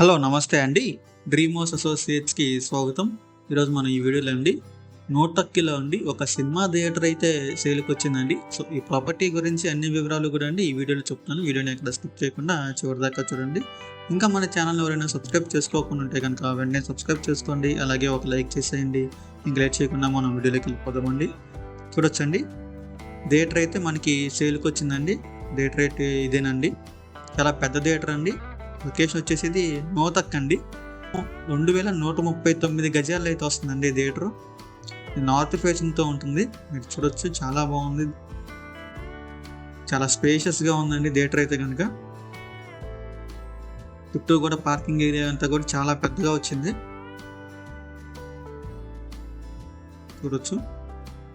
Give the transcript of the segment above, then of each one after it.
Hello నమస్తే అండి. డ్రీమోస్ అసోసియేట్స్కి స్వాగతం. ఈరోజు మనం ఈ వీడియోలో అండి నూటక్కిలో అండి ఒక సినిమా థియేటర్ అయితే సేల్కి వచ్చిందండి. సో ఈ ప్రాపర్టీ గురించి అన్ని వివరాలు కూడా అండి ఈ వీడియోలో చెప్తాను. వీడియోని ఎక్కడ స్కిప్ చేయకుండా చివరిదాకా చూడండి. ఇంకా మన ఛానల్ ఎవరైనా సబ్స్క్రైబ్ చేసుకోకుండా ఉంటే కనుక వెంటనే సబ్స్క్రైబ్ చేసుకోండి. అలాగే ఒక లైక్ చేసేయండి. ఇంకా లేట్ చేయకుండా మనం వీడియోలోకి వెళ్ళిపోదామండి. చూడొచ్చండి. థియేటర్ అయితే మనకి సేల్కి వచ్చిందండి. థియేటర్ అయితే ఇదేనండి. చాలా పెద్ద థియేటర్ అండి. లొకేషన్ వచ్చేసి ఇది నోతక్ అండి రెండు వేల నూట ముప్పై తొమ్మిది గజాలు అయితే వస్తుందండి థియేటర్. నార్త్ ఫేసింగ్తో ఉంటుంది. మీరు చూడొచ్చు చాలా బాగుంది. చాలా స్పేషియస్గా ఉందండి థియేటర్ అయితే కనుక. చుట్టూ కూడా పార్కింగ్ ఏరియా అంతా కూడా చాలా పెద్దగా వచ్చింది. చూడొచ్చు.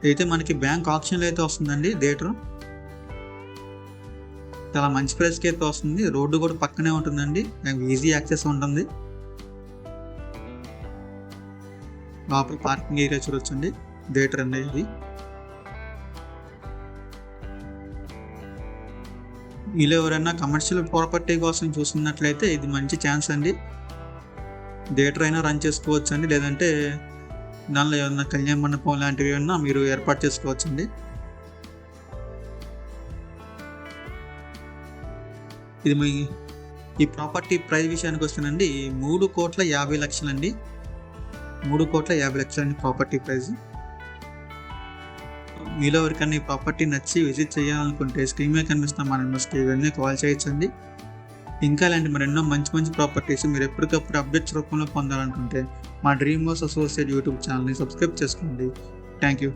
అయితే మనకి బ్యాంక్ ఆప్షన్లు అయితే వస్తుందండి థియేటర్. చాలా మంచి ప్రైస్కి అయితే వస్తుంది. రోడ్డు కూడా పక్కనే ఉంటుందండి. ఈజీ యాక్సెస్ ఉంటుంది. లోపల పార్కింగ్ ఏరియా చూడొచ్చండి. థియేటర్ అండి ఇది వీళ్ళు ఎవరైనా కమర్షియల్ ప్రాపర్టీ కోసం చూస్తున్నట్లయితే ఇది మంచి ఛాన్స్ అండి. థియేటర్ అయినా రన్ చేసుకోవచ్చు అండి లేదంటే దానిలో ఏమన్నా కళ్యాణ మండపం లాంటివి ఏమన్నా మీరు ఏర్పాటు చేసుకోవచ్చండి. ఇది మీ ఈ ప్రాపర్టీ ప్రైస్ విషయానికి వస్తేనండి మూడు కోట్ల యాభై లక్షలండి. మూడు కోట్ల యాభై లక్షలండి ప్రాపర్టీ ప్రైస్. మీలో ఎవరికైనా ఈ ప్రాపర్టీ నచ్చి విజిట్ చేయాలనుకుంటే స్క్రీన్ మీద కనిపిస్తాం మన నెంబర్స్కి ఇవన్నీ కాల్ చేయొచ్చండి. ఇంకా ఇలాంటి మరెన్నో మంచి మంచి ప్రాపర్టీస్ మీరు ఎప్పటికప్పుడు అప్డేట్స్ రూపంలో పొందాలనుకుంటే మా డ్రీమ్ హౌస్ అసోసియేట్ యూట్యూబ్ ఛానల్ని సబ్స్క్రైబ్ చేసుకోండి. Thank you